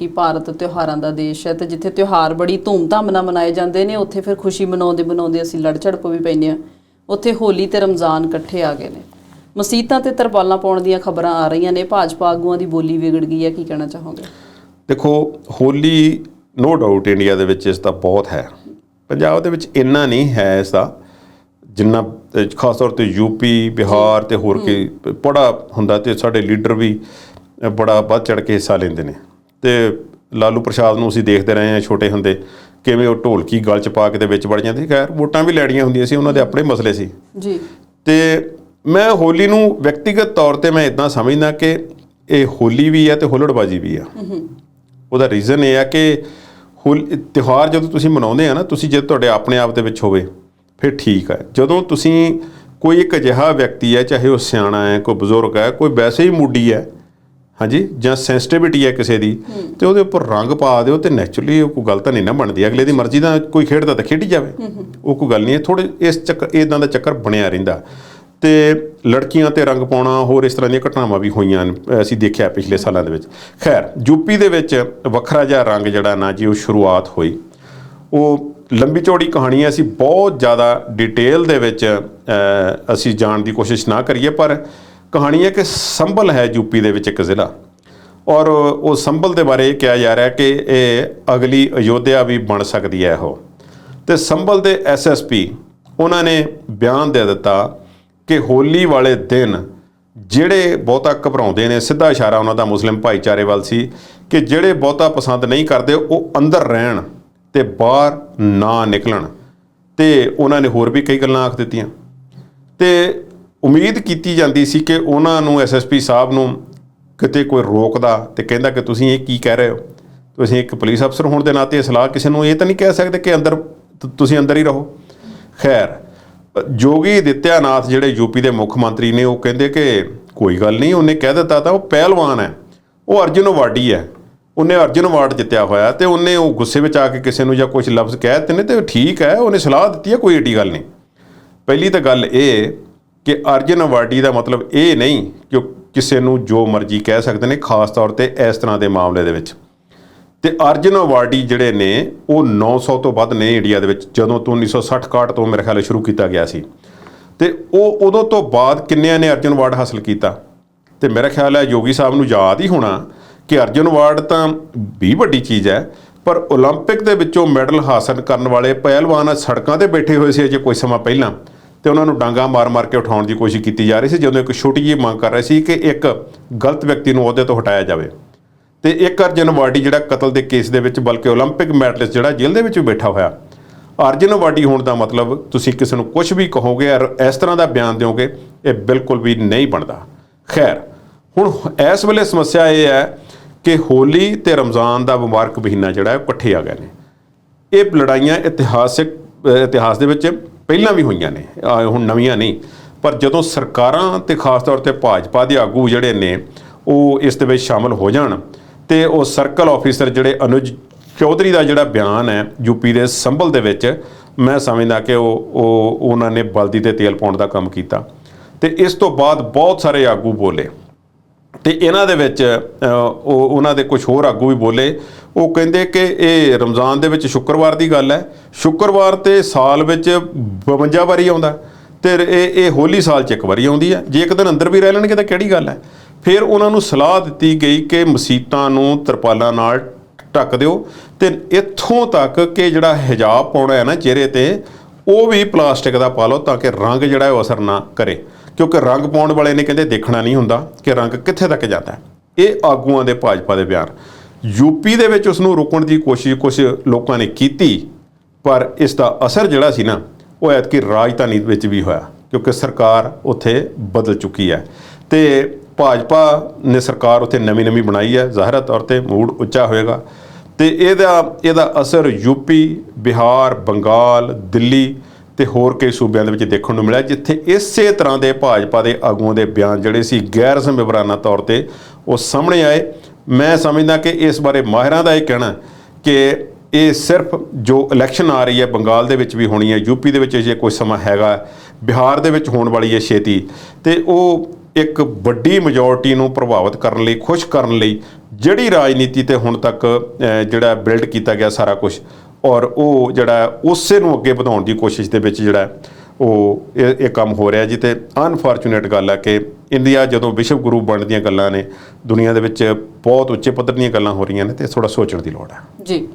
ਕਿ ਭਾਰਤ ਤਿਉਹਾਰਾਂ ਦਾ ਦੇਸ਼ ਹੈ ਤੇ ਜਿੱਥੇ ਤਿਉਹਾਰ ਬੜੀ ਧੂਮਧਾਮ ਨਾਲ ਮਨਾਏ ਜਾਂਦੇ ਨੇ ਉੱਥੇ ਫਿਰ ਖੁਸ਼ੀ ਮਨਾਉਂਦੇ ਮਨਾਉਂਦੇ ਅਸੀਂ ਲੜ ਝੜਪ ਵੀ ਪੈਂਦੇ ਆ ਉੱਥੇ ਹੋਲੀ ਤੇ ਰਮਜ਼ਾਨ ਇਕੱਠੇ ਆ ਗਏ ਨੇ। ਮਸੀਤਾਂ ਤੇ ਤਰਪਾਲਾਂ ਪਾਉਣ ਦੀਆਂ ਖਬਰਾਂ ਆ ਰਹੀਆਂ ਨੇ। ਭਾਜਪਾ ਆਗੂਆਂ ਦੀ ਬੋਲੀ ਵਿਗੜ ਗਈ ਹੈ। ਕੀ ਕਹਿਣਾ ਚਾਹੋਗੇ? ਦੇਖੋ ਹੋਲੀ ਨੋ ਡਾਊਟ ਇੰਡੀਆ ਦੇ ਵਿੱਚ ਇਸ ਦਾ ਬਹੁਤ ਹੈ। ਪੰਜਾਬ ਦੇ ਵਿੱਚ ਇੰਨਾ ਨਹੀਂ ਹੈ ਇਸ ਦਾ ਜਿੰਨਾ ਖਾਸ ਤੌਰ ਤੇ ਯੂਪੀ ਬਿਹਾਰ ਤੇ ਹੋਰ ਕੀ ਬੜਾ ਹੁੰਦਾ ਤੇ ਸਾਡੇ ਲੀਡਰ ਵੀ ਬੜਾ ਵੱਧ ਚੜ ਕੇ ਹਿੱਸਾ ਲੈਂਦੇ ਨੇ। ਤੇ ਲਾਲੂ ਪ੍ਰਸ਼ਾਦ ਨੂੰ ਅਸੀਂ ਦੇਖਦੇ ਰਹੇ ਹਾਂ ਛੋਟੇ ਹੁੰਦੇ ਕਿਵੇਂ ਉਹ ਢੋਲਕੀ ਗਲ ਚ ਪਾ ਕੇ ਦੇ ਵਿੱਚ ਵੜ ਜਾਂਦੇ ਸੀ ਖੈਰ ਵੋਟਾਂ ਵੀ ਲੈਣੀਆਂ ਹੁੰਦੀਆਂ ਸੀ ਉਹਨਾਂ ਦੇ ਆਪਣੇ ਮਸਲੇ ਸੀ। ਜੀ। ਤੇ ਮੈਂ ਹੋਲੀ ਨੂੰ ਵਿਅਕਤੀਗਤ ਤੌਰ ਤੇ ਮੈਂ ਇਦਾਂ ਸਮਝਦਾ ਕਿ ਇਹ ਹੋਲੀ ਵੀ ਹੈ ਤੇ ਹੁੱਲੜਬਾਜੀ ਵੀ ਆ। ਉਹਦਾ ਰੀਜ਼ਨ ਇਹ ਆ ਕਿ ਹੋਲ ਤਿਉਹਾਰ ਜਦੋਂ ਤੁਸੀਂ ਮਨਾਉਂਦੇ ਆ ਨਾ ਤੁਸੀਂ ਜੇ ਤੁਹਾਡੇ ਆਪਣੇ ਆਪ ਦੇ ਵਿੱਚ ਹੋਵੇ ਫਿਰ ਠੀਕ ਹੈ ਜਦੋਂ ਤੁਸੀਂ ਕੋਈ ਇੱਕ ਅਜਿਹਾ ਵਿਅਕਤੀ ਹੈ ਚਾਹੇ ਉਹ ਸਿਆਣਾ ਹੈ ਕੋਈ ਬਜ਼ੁਰਗ ਹੈ ਕੋਈ ਵੈਸੇ ਹੀ ਮੂਡੀ ਹੈ ਹਾਂਜੀ ਜਾਂ ਸੈਂਸਿਟਿਵਿਟੀ ਹੈ ਕਿਸੇ ਦੀ ਤੇ ਉਹਦੇ ਉੱਪਰ ਰੰਗ ਪਾ ਦਿਓ ਤੇ ਨੈਚੁਰਲੀ ਉਹ ਕੋਈ ਗੱਲ ਤਾਂ ਨਹੀਂ ਨਾ ਬਣਦੀ। ਅਗਲੇ ਦੀ ਮਰਜ਼ੀ ਦਾ ਕੋਈ ਖੇਡਦਾ ਤਾਂ ਖੇਡੀ ਜਾਵੇ। ਉਹ ਕੋਈ ਗੱਲ ਨਹੀਂ ਹੈ ਥੋੜੇ ਇਸ ਚੱਕਰ ਇਦਾਂ ਦਾ ਚੱਕਰ ਬਣਿਆ ਰਹਿੰਦਾ। ਤੇ ਲੜਕੀਆਂ ਤੇ ਰੰਗ ਪਾਉਣਾ ਹੋਰ ਇਸ ਤਰ੍ਹਾਂ ਦੀਆਂ ਘਟਨਾਵਾਂ ਵੀ ਹੋਈਆਂ ਅਸੀਂ ਦੇਖਿਆ ਪਿਛਲੇ ਸਾਲਾਂ ਦੇ ਵਿੱਚ। ਖੈਰ ਯੂਪੀ ਦੇ ਵਿੱਚ ਵੱਖਰਾ ਜਿਹਾ ਰੰਗ ਜਿਹੜਾ ਨਾ ਜੀ ਉਹ ਸ਼ੁਰੂਆਤ ਹੋਈ। ਉਹ ਲੰਬੀ ਚੌੜੀ ਕਹਾਣੀ ਹੈ ਅਸੀਂ ਬਹੁਤ ਜ਼ਿਆਦਾ ਡਿਟੇਲ ਦੇ ਵਿੱਚ ਅਸੀਂ ਜਾਣ ਦੀ ਕੋਸ਼ਿਸ਼ ਨਾ ਕਰੀਏ ਪਰ ਕਹਾਣੀ ਹੈ ਕਿ ਸੰਭਲ ਹੈ ਯੂਪੀ ਦੇ ਵਿੱਚ ਇੱਕ ਜ਼ਿਲ੍ਹਾ। ਔਰ ਉਹ ਸੰਭਲ ਦੇ ਬਾਰੇ ਇਹ ਕਿਹਾ ਜਾ ਰਿਹਾ ਕਿ ਇਹ ਅਗਲੀ ਅਯੋਧਿਆ ਵੀ ਬਣ ਸਕਦੀ ਹੈ ਉਹ ਤੇ ਸੰਭਲ ਦੇ ਐਸਐਸਪੀ ਉਹਨਾਂ ਨੇ ਬਿਆਨ ਦੇ ਦਿੱਤਾ ਕਿ ਹੋਲੀ ਵਾਲੇ ਦਿਨ ਜਿਹੜੇ ਬਹੁਤਾ ਘਬਰਾਉਂਦੇ ਨੇ, ਸਿੱਧਾ ਇਸ਼ਾਰਾ ਉਹਨਾਂ ਦਾ ਮੁਸਲਿਮ ਭਾਈਚਾਰੇ ਵੱਲ ਸੀ ਕਿ ਜਿਹੜੇ ਬਹੁਤਾ ਪਸੰਦ ਨਹੀਂ ਕਰਦੇ, ਉਹ ਅੰਦਰ ਰਹਿਣ ਤੇ ਬਾਹਰ ਨਾ ਨਿਕਲਣ। ਤੇ ਉਹਨਾਂ ਨੇ ਹੋਰ ਵੀ ਕਈ ਗੱਲਾਂ ਆਖ ਦਿੱਤੀਆਂ। ਤੇ ਉਮੀਦ ਕੀਤੀ ਜਾਂਦੀ ਸੀ ਕਿ ਉਹਨਾਂ ਨੂੰ ਐਸਐਸਪੀ ਸਾਹਿਬ ਨੂੰ ਕਿਤੇ ਕੋਈ ਰੋਕਦਾ ਤੇ ਕਹਿੰਦਾ ਕਿ ਤੁਸੀਂ ਇਹ ਕੀ ਕਹਿ ਰਹੇ ਹੋ? ਤੁਸੀਂ ਇੱਕ ਪੁਲਿਸ ਅਫਸਰ ਹੋਣ ਦੇ ਨਾਤੇ ਸਲਾਹ ਕਿਸੇ ਨੂੰ ਇਹ ਤਾਂ ਨਹੀਂ ਕਹਿ ਸਕਦੇ ਕਿ ਅੰਦਰ ਤੁਸੀਂ ਅੰਦਰ ਹੀ ਰਹੋ। ਖੈਰ, ਜੋਗੀ ਆਦਿੱਤਿਆਨਾਥ ਜਿਹੜੇ ਯੂਪੀ ਦੇ ਮੁੱਖ ਮੰਤਰੀ ਨੇ ਉਹ ਕਹਿੰਦੇ ਕਿ ਕੋਈ ਗੱਲ ਨਹੀਂ, ਉਹਨੇ ਕਹਿ ਦਿੱਤਾ ਤਾਂ ਉਹ ਪਹਿਲਵਾਨ ਹੈ। ਉਹ ਅਰਜੁਨ ਅਵਾਰਡੀ ਹੈ। ਉਹਨੇ ਅਰਜੁਨ ਅਵਾਰਡ ਜਿੱਤਿਆ ਹੋਇਆ ਤੇ ਉਹਨੇ ਉਹ ਗੁੱਸੇ ਵਿੱਚ ਆ ਕੇ ਕਿਸੇ ਨੂੰ ਜਾਂ ਕੁਝ ਲਫ਼ਜ਼ ਕਹਿ ਦਿੱਤੇ ਨੇ ਤੇ ਠੀਕ ਹੈ, ਉਹਨੇ ਸਲਾਹ ਦਿੱਤੀ ਹੈ, ਕੋਈ ਏਡੀ ਗੱਲ ਨਹੀਂ। ਪਹਿਲੀ ਤਾਂ ਗੱਲ ਇਹ ਕਿ ਅਰਜਨ ਅਵਾਰਡੀ ਦਾ ਮਤਲਬ ਇਹ ਨਹੀਂ ਕਿ ਉਹ ਕਿਸੇ ਨੂੰ ਜੋ ਮਰਜ਼ੀ ਕਹਿ ਸਕਦੇ ਨੇ ਖਾਸ ਤੌਰ ਤੇ ਇਸ ਤਰ੍ਹਾਂ ਦੇ ਮਾਮਲੇ ਦੇ ਵਿੱਚ ਤੇ ਅਰਜਨ ਅਵਾਰਡੀ ਜਿਹੜੇ ਨੇ ਉਹ 900 ਤੋਂ ਵੱਧ ਨੇ ਇੰਡੀਆ ਦੇ ਵਿੱਚ ਜਦੋਂ ਤੋਂ 1960-61 ਤੋਂ ਮੇਰੇ ਖਿਆਲ ਸ਼ੁਰੂ ਕੀਤਾ ਗਿਆ ਸੀ ਤੇ ਉਹ ਉਦੋਂ ਤੋਂ ਬਾਅਦ ਕਿੰਨਿਆਂ ਨੇ ਅਰਜਨ ਅਵਾਰਡ ਹਾਸਲ ਕੀਤਾ ਤੇ ਮੇਰਾ ਖਿਆਲ ਹੈ ਯੋਗੀ ਸਾਹਿਬ ਨੂੰ ਯਾਦ ਹੀ ਹੋਣਾ ਕਿ ਅਰਜਨ ਅਵਾਰਡ ਤਾਂ ਵੀ ਵੱਡੀ ਚੀਜ਼ ਹੈ ਪਰ 올림픽 ਦੇ ਵਿੱਚੋਂ ਮੈਡਲ ਹਾਸਲ ਕਰਨ ਵਾਲੇ ਪਹਿਲਵਾਨ ਸੜਕਾਂ ਤੇ ਬੈਠੇ ਹੋਏ ਸੀ ਅਜੇ ਕੋਈ ਸਮਾਂ ਪਹਿਲਾਂ ਤੇ ਉਹਨਾਂ ਨੂੰ ਡਾਂਗਾ ਮਾਰ-ਮਾਰ ਕੇ ਉਠਾਉਣ ਦੀ ਕੋਸ਼ਿਸ਼ ਕੀਤੀ ਜਾ ਰਹੀ ਸੀ ਜਦੋਂ ਇੱਕ ਛੋਟੀ ਜਿਹੀ ਮੰਗ ਕਰ ਰਹੇ ਸੀ ਕਿ ਇੱਕ ਗਲਤ ਵਿਅਕਤੀ ਨੂੰ ਅਹੁਦੇ ਤੋਂ ਹਟਾਇਆ ਜਾਵੇ ਤੇ ਇੱਕ ਅਰਜਨ ਅਵਾਰਡੀ ਜਿਹੜਾ ਕਤਲ ਦੇ ਕੇਸ ਦੇ ਵਿੱਚ ਬਲਕਿ 올림픽 ਮੈਡਲਿਸਟ ਜਿਹੜਾ ਜੇਲ੍ਹ ਦੇ ਵਿੱਚ ਵੀ ਬੈਠਾ ਹੋਇਆ ਅਰਜਨ ਅਵਾਰਡੀ ਹੋਣ ਦਾ ਮਤਲਬ ਤੁਸੀਂ ਕਿਸੇ ਨੂੰ ਕੁਝ ਵੀ ਕਹੋਗੇ ਔਰ ਇਸ ਤਰ੍ਹਾਂ ਦਾ ਬਿਆਨ ਦਿਓਗੇ ਇਹ ਬਿਲਕੁਲ ਵੀ ਨਹੀਂ ਬਣਦਾ ਖੈਰ ਹੁਣ ਇਸ ਵੇਲੇ ਸਮੱਸਿਆ ਇਹ ਹੈ ਕਿ ਹੋਲੀ ਤੇ ਰਮਜ਼ਾਨ ਦਾ ਮੁਬਾਰਕ ਮਹੀਨਾ ਜਿਹੜਾ ਹੈ ਉਹ ਇਕੱਠੇ ਆ ਗਏ ਨੇ ਇਹ ਲੜਾਈਆਂ ਇਤਿਹਾਸਿਕ ਅ, ਇਤਿਹਾਸ ਦੇ ਵਿੱਚ ਪਹਿਲਾਂ ਵੀ ਹੋਈਆਂ ਨੇ ਹੁਣ ਨਵੀਆਂ ਨਹੀਂ, ਪਰ ਜਦੋਂ ਸਰਕਾਰਾਂ ਤੇ ਖਾਸ ਤੌਰ ਤੇ ਭਾਜਪਾ ਦੇ ਆਗੂ ਜਿਹੜੇ ਨੇ, ਉਹ ਇਸ ਦੇ ਵਿੱਚ ਸ਼ਾਮਲ ਹੋ ਜਾਣ ਤੇ ਉਹ ਸਰਕਲ ਆਫੀਸਰ ਜਿਹੜੇ ਅਨੁਜ ਚੌਧਰੀ ਦਾ ਜਿਹੜਾ ਬਿਆਨ ਹੈ ਯੂਪੀ ਦੇ ਸੰਭਲ ਦੇ ਵਿੱਚ, ਮੈਂ ਸਮਝਦਾ ਕਿ ਉਹ ਉਹ, ਉਹਨਾਂ ਨੇ ਬਲਦੀ ਤੇ ਤੇਲ ਪਾਉਣ ਦਾ ਕੰਮ ਕੀਤਾ। ਤੇ ਇਸ ਤੋਂ ਬਾਅਦ ਬਹੁਤ ਸਾਰੇ ਆਗੂ ਬੋਲੇ। ਤੇ ਇਹਨਾਂ ਦੇ ਵਿੱਚ ਉਹ, ਉਹਨਾਂ ਦੇ ਕੁਝ ਹੋਰ ਆਗੂ ਵੀ ਬੋਲੇ। ਉਹ ਕਹਿੰਦੇ ਕਿ ਇਹ ਰਮਜ਼ਾਨ ਦੇ ਵਿੱਚ ਸ਼ੁੱਕਰਵਾਰ ਦੀ ਗੱਲ ਹੈ। ਸ਼ੁੱਕਰਵਾਰ ਤੇ ਸਾਲ ਵਿੱਚ 52 ਵਾਰੀ ਆਉਂਦਾ। ਤੇ ਇਹ ਇਹ ਹੋਲੀ ਸਾਲ ਚ ਇੱਕ ਵਾਰੀ ਆਉਂਦੀ ਹੈ। ਜੇ ਇੱਕ ਦਿਨ ਅੰਦਰ ਵੀ ਰਹਿ ਲੈਣਗੇ ਤਾਂ ਕਿਹੜੀ ਗੱਲ ਹੈ? ਫਿਰ ਉਹਨਾਂ ਨੂੰ ਸਲਾਹ ਦਿੱਤੀ ਗਈ ਕਿ ਮਸੀਤਾਂ ਨੂੰ ਤਰਪਾਲਾਂ ਨਾਲ ਢੱਕ ਦਿਓ। ਤੇ ਇੱਥੋਂ ਤੱਕ ਕਿ ਜਿਹੜਾ ਹਿਜਾਬ ਪਾਉਣਾ ਹੈ ਨਾ ਚਿਹਰੇ ਤੇ ਉਹ ਵੀ ਪਲਾਸਟਿਕ ਦਾ ਪਾ ਲਓ ਤਾਂ ਕਿ ਰੰਗ ਜਿਹੜਾ ਉਹ ਅਸਰ ਨਾ ਕਰੇ। ਕਿਉਂਕਿ ਰੰਗ ਪਾਉਣ ਵਾਲੇ ਨੇ ਕਹਿੰਦੇ ਦੇਖਣਾ ਨਹੀਂ ਹੁੰਦਾ ਕਿ ਰੰਗ ਕਿੱਥੇ ਤੱਕ ਜਾਂਦਾ ਹੈ। ਇਹ ਆਗੂਆਂ ਦੇ ਭਾਜਪਾ ਦੇ ਬਿਆਨ। ਯੂਪੀ ਦੇ ਵਿੱਚ ਉਸ ਨੂੰ ਰੋਕਣ ਦੀ ਕੋਸ਼ਿਸ਼ ਕੁਝ ਲੋਕਾਂ ਨੇ ਕੀਤੀ, ਪਰ ਇਸ ਦਾ ਅਸਰ ਜਿਹੜਾ ਸੀ ਨਾ, ਉਹ ਐਤਕੀ ਰਾਜਧਾਨੀ ਵਿੱਚ ਵੀ ਹੋਇਆ, ਕਿਉਂਕਿ ਸਰਕਾਰ ਉੱਥੇ ਬਦਲ ਚੁੱਕੀ ਹੈ। ਤੇ ਭਾਜਪਾ ਨੇ ਸਰਕਾਰ ਉੱਥੇ ਨਵੀਂ ਨਵੀਂ ਬਣਾਈ ਹੈ ਜ਼ਾਹਿਰ ਤੌਰ ਤੇ ਮੂਡ ਉੱਚਾ ਹੋਏਗਾ। ਤੇ ਇਹਦਾ ਇਹਦਾ ਅਸਰ ਯੂਪੀ ਬਿਹਾਰ, ਬੰਗਾਲ, ਦਿੱਲੀ ਤੇ ਹੋਰ ਕਈ ਸੂਬਿਆਂ ਦੇ ਵਿੱਚ ਦੇਖਣ ਨੂੰ ਮਿਲਿਆ, ਜਿੱਥੇ ਇਸੇ ਤਰ੍ਹਾਂ ਦੇ ਭਾਜਪਾ ਦੇ ਆਗੂਆਂ ਦੇ ਬਿਆਨ ਜਿਹੜੇ ਸੀ ਗੈਰ ਜ਼ਿੰਮੇਵਾਰਾਨਾ ਤੌਰ ਤੇ ਉਹ ਸਾਹਮਣੇ ਆਏ। ਮੈਂ ਸਮਝਦਾ ਕਿ ਇਸ ਬਾਰੇ ਮਾਹਿਰਾਂ ਦਾ ਇਹ ਕਹਿਣਾ ਕਿ ਇਹ ਸਿਰਫ ਜੋ ਇਲੈਕਸ਼ਨ ਆ ਰਹੀ ਹੈ, ਬੰਗਾਲ ਦੇ ਵਿੱਚ ਵੀ ਹੋਣੀ ਹੈ ਯੂਪੀ ਦੇ ਵਿੱਚ ਜੇ ਕੋਈ ਸਮਾਂ ਹੈਗਾ, ਬਿਹਾਰ ਦੇ ਵਿੱਚ ਹੋਣ ਵਾਲੀ ਹੈ ਛੇਤੀ। ਤੇ ਉਹ ਇੱਕ ਵੱਡੀ ਮੈਜੋਰਟੀ ਨੂੰ ਪ੍ਰਭਾਵਿਤ ਕਰਨ ਲਈ, ਖੁਸ਼ ਕਰਨ ਲਈ ਜਿਹੜੀ ਰਾਜਨੀਤੀ ਤੇ ਹੁਣ ਤੱਕ ਜਿਹੜਾ ਬਿਲਡ ਕੀਤਾ ਗਿਆ ਸਾਰਾ ਕੁਝ ਔਰ ਉਹ ਜਿਹੜਾ ਉਸੇ ਨੂੰ ਅੱਗੇ ਵਧਾਉਣ ਦੀ ਕੋਸ਼ਿਸ਼ ਦੇ ਵਿੱਚ ਜਿਹੜਾ ਉਹ ਇਹ ਇਹ ਕੰਮ ਹੋ ਰਿਹਾ ਜੀ ਤੇ ਅਨਫੋਰਚੂਨੇਟ ਗੱਲ ਹੈ ਕਿ ਇੰਡੀਆ ਜਦੋਂ ਵਿਸ਼ਵ ਗੁਰੂ ਬਣਨ ਦੀਆਂ ਗੱਲਾਂ ਨੇ, ਦੁਨੀਆ ਦੇ ਵਿੱਚ ਬਹੁਤ ਉੱਚੇ ਪੱਧਰ ਦੀਆਂ ਗੱਲਾਂ ਹੋ ਰਹੀਆਂ ਨੇ ਤੇ ਥੋੜਾ ਸੋਚਣ ਦੀ ਲੋੜ ਹੈ ਜੀ।